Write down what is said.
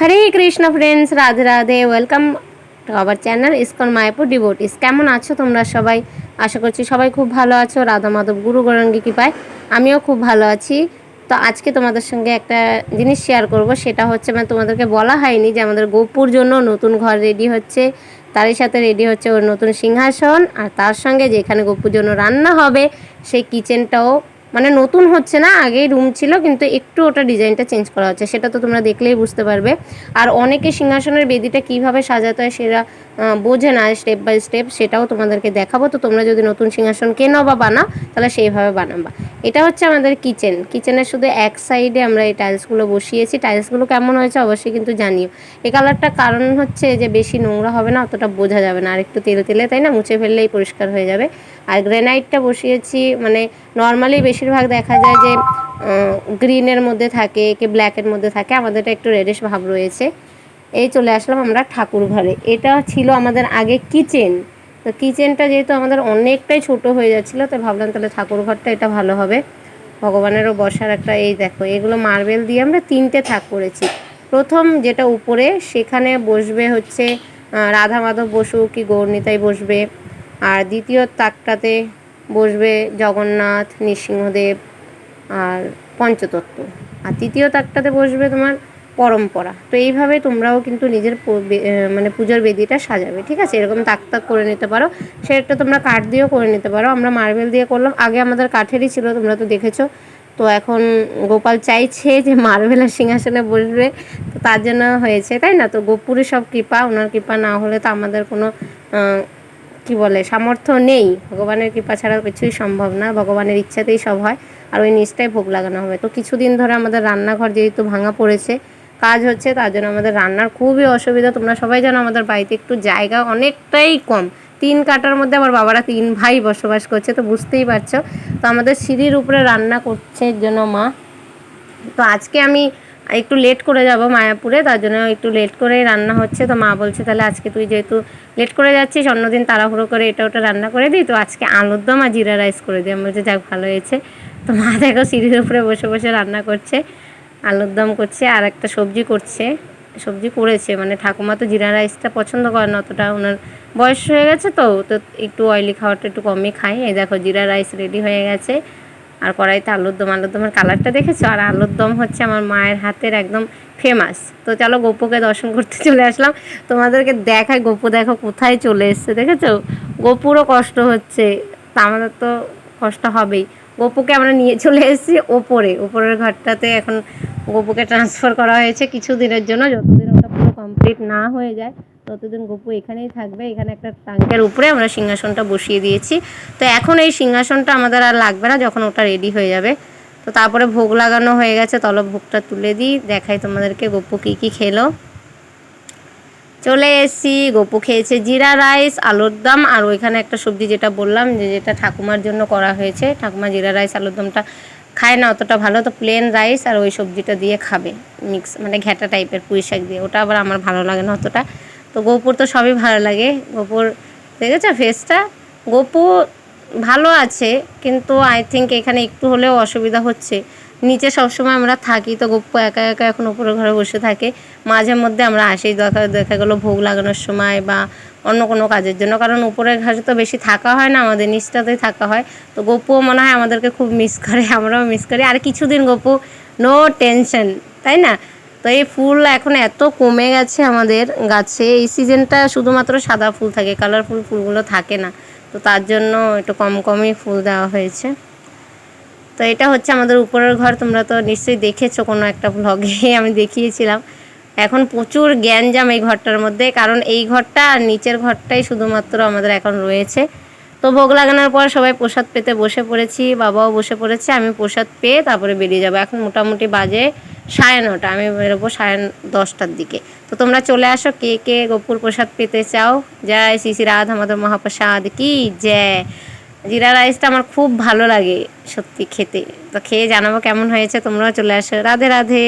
Hare Krishna friends Radhe Radhe welcome to our channel ISKCON Mayapur devotees কেমন আছো তোমরা সবাই? আশা করছি সবাই খুব ভালো আছো। রাধা মাধব, গুরু গৌরাঙ্গী কৃপায় আমিও খুব ভালো আছি। তো আজকে তোমাদের সঙ্গে একটা জিনিস শেয়ার করব, সেটা হচ্ছে মানে তোমাদেরকে বলা হয়নি যে আমাদের গোপুর জন্য নতুন ঘর রেডি হচ্ছে। তারই সাথে রেডি হচ্ছে ওর নতুন সিংহাসন। আর তার সঙ্গে যেখানে গোপুর জন্য রান্না হবে, সেই কিচেনটাও মানে নতুন হচ্ছে না, আগেই রুম ছিল, কিন্তু একটু ওটা ডিজাইনটা চেঞ্জ করা হচ্ছে, সেটা তো তোমরা দেখলেই বুঝতে পারবে। আর অনেকে সিংহাসনের বেদিটা কীভাবে সাজাতে হয় সেটা বোঝে না স্টেপ বাই স্টেপ সেটাও তোমাদেরকে দেখাবো। তো তোমরা যদি নতুন সিংহাসন কেনো বা বানাও, তাহলে সেইভাবে বানাবা। এটা হচ্ছে আমাদের কিচেন কিচেনের শুধু এক সাইডে আমরা এই টাইলসগুলো বসিয়েছি। টাইলসগুলো কেমন হয়েছে অবশ্যই কিন্তু জানিও। এই কালারটা কারণ হচ্ছে যে বেশি নোংরা হবে না, অতটা বোঝা যাবে না। আর একটু তেলে তেলে, তাই না? মুছে ফেললেই পরিষ্কার হয়ে যাবে। আর গ্রেনাইটটা বসিয়েছি মানে নর্মালি বেশিরভাগ দেখা যায় যে গ্রিনের মধ্যে থাকে কি ব্ল্যাকের মধ্যে থাকে আমাদেরটা একটু রেডিশ ভাব রয়েছে। এই চলে আসলাম আমরা ঠাকুর ঘরে। এটা ছিল আমাদের আগে কিচেন তো কিচেনটা যেহেতু আমাদের অনেকটাই ছোট হয়ে যাচ্ছিল তো ভাবলাম তাহলে ঠাকুর ঘরটা এটা ভালো হবে। ভগবানেরও বসার একটা এই দেখো, এগুলো মার্বেল দিয়ে আমরা তিনটে থাক করেছি। প্রথম যেটা উপরে, সেখানে বসবে হচ্ছে রাধা মাধব বসু কি গৌরনিতাই বসবে। আর দ্বিতীয় তাকটাতে বসবে জগন্নাথ, নৃসিংহদেব আর পঞ্চতত্ত্ব। আর তৃতীয় তাকটাতে বসবে তোমার পরম্পরা। তো এইভাবে তোমরাও কিন্তু নিজের মানে পুজোর বেদিটা সাজাবে, ঠিক আছে? এরকম তাক তাক করে নিতে পারো। সেটা তোমরা কাঠ দিয়েও করে নিতে পারো। আমরা মার্বেল দিয়ে করলাম। আগে আমাদের কাঠেরই ছিল, তোমরা তো দেখেছ। তো এখন গোপাল চাইছে যে মার্বেলের সিংহাসনে বসবে। তো তার জন্য হয়েছে, তাই না? তো গোপুরের সব কৃপা। ওনার কৃপা না হলে তো আমাদের কোনো কি বলে, সামর্থ্য নেই। ভগবানের কৃপা ছাড়া কিছুই সম্ভব না, ভগবানের ইচ্ছাতেই সব হয়, আর ওই নিচটাই ভোগ লাগানো হবে। তো কিছুদিন ধরে আমাদের রান্নাঘর যেহেতু ভাঙা পড়েছে, কাজ হচ্ছে, তার জন্য আমাদের রান্নার খুবই অসুবিধা। তোমরা সবাই জানো আমাদের বাড়িতে একটু জায়গা অনেকটাই কম। তিন কাটার মধ্যে আমার বাবারা তিন ভাই বসবাস করছে, তো বুঝতেই পারছ। তো আমাদের সিঁড়ির উপরে রান্না করছে জন্য মা। তো আজকে আমি একটু লেট করে যাব মায়াপুরে, তার জন্য একটু লেট করেই রান্না হচ্ছে। তো মা বলছে, তাহলে আজকে তুই যেহেতু লেট করে যাচ্ছিস, অন্যদিন তাড়াহুড়ো করে এটা ওটা রান্না করে দিই। তো আজকে আলুর দম আর জিরা রাইস করে দিই। আমি বলছি, যাক, ভালো হয়েছে। তো মা দেখো সিঁড়ির উপরে বসে বসে রান্না করছে, আলুর দম করছে, আর একটা সবজি করছে। সবজি করেছে মানে ঠাকুমা তো জিরা রাইসটা পছন্দ করে না অতটা, ওনার বয়স হয়ে গেছে তো তো একটু অয়েলি খাওয়াটা একটু কমই খাই এই দেখো, জিরা রাইস রেডি হয়ে গেছে। আর কড়াইতে আলুর দম। আলুর দমের কালারটা দেখেছ? আর আলুর দম হচ্ছে আমার মায়ের হাতের একদম ফেমাস তো চলো গোপুকে দর্শন করতে চলে আসলাম। তোমাদেরকে দেখায় গোপু দেখো কোথায় চলে এসছে, দেখেছ? গোপুরও কষ্ট হচ্ছে। তা আমাদের তো কষ্ট হবেই। গোপুকে আমরা নিয়ে চলে এসেছি ওপরে। ওপরের ঘরটাতে এখন গোপুকে ট্রান্সফার করা হয়েছে কিছু দিনের জন্য, যতদিন ওটা পুরো কমপ্লিট না হয়ে যায়। ততদিন গোপু এখানেই থাকবে। এখানে একটা ট্যাঙ্কের উপরে আমরা সিংহাসনটা বসিয়ে দিয়েছি। তো এখন এই সিংহাসনটা আমাদের আর লাগবে না যখন ওটা রেডি হয়ে যাবে। তো তারপরে ভোগ লাগানো হয়ে গেছে। তলব ভোগটা তুলে দিই। দেখাই তোমাদেরকে গোপু কী কী খেলো। চলে এসেছি। গোপু খেয়েছে জিরা রাইস, আলুর দম আর ওইখানে একটা সবজি যেটা বললাম যে যেটা ঠাকুমার জন্য করা হয়েছে। ঠাকুমা জিরা রাইস, আলুর দমটা খায় না অতটা ভালো। তো প্লেন রাইস আর ওই সবজিটা দিয়ে খাবে। মিক্স মানে ঘ্যাটা টাইপের পুঁই শাক দিয়ে। ওটা আবার আমার ভালো লাগে না অতটা। তো গোপুর তো সবই ভালো লাগে। গোপুর, দেখেছ ফেসটা গোপু ভালো আছে, কিন্তু আই থিঙ্ক এখানে একটু হলেও অসুবিধা হচ্ছে। নিচে সবসময় আমরা থাকি, তো গপ্পু একা একা এখন উপরে ঘরে বসে থাকে। মাঝে মধ্যে আমরা আসি, দেখা দেখা গেলো ভোগ লাগানোর সময় বা অন্য কোনো কাজের জন্য। কারণ উপরের ঘাসে তো বেশি থাকা হয় না, আমাদের নিচটাতেই থাকা হয়। তো গপুও মনে হয় আমাদেরকে খুব মিস করে, আমরাও মিস করি। আর কিছুদিন গপু নো টেনশন তাই না? তো এই ফুল এখন এত কমে গেছে আমাদের গাছে। এই সিজনটা শুধুমাত্র সাদা ফুল থাকে, কালারফুল ফুলগুলো থাকে না। তো তার জন্য একটু কম কমই ফুল দেওয়া হয়েছে। তো এটা হচ্ছে আমাদের উপরের ঘর, তোমরা তো নিশ্চয়ই দেখেছ কোনো একটা ভ্লগে আমি দেখিয়েছিলাম। এখন প্রচুর জ্ঞানজাম এই ঘরটার মধ্যে, কারণ এই ঘরটা আর নিচের ঘরটাই শুধুমাত্র আমাদের এখন রয়েছে। তো ভোগ লাগানোর পর সবাই প্রসাদ পেতে বসে পড়েছি, বাবাও বসে পড়েছে, আমি প্রসাদ পেয়ে তারপরে বেরিয়ে যাব। এখন মোটামুটি বাজে সাড়ে নটা, আমি বেরোবো সাড়ে দশটার দিকে। তো তোমরা চলে আসো, কে কে গোপুর প্রসাদ পেতে চাও? জয় শ্রী শ্রী রাধ আমাদের মহাপ্রসাদ, কি জয়। জিরা রাইসটা আমার খুব ভালো লাগে সত্যি খেতে। তো খেয়ে জানাব কেমন হয়েছে, তোমরাও চলে আসো। রাধে রাধে।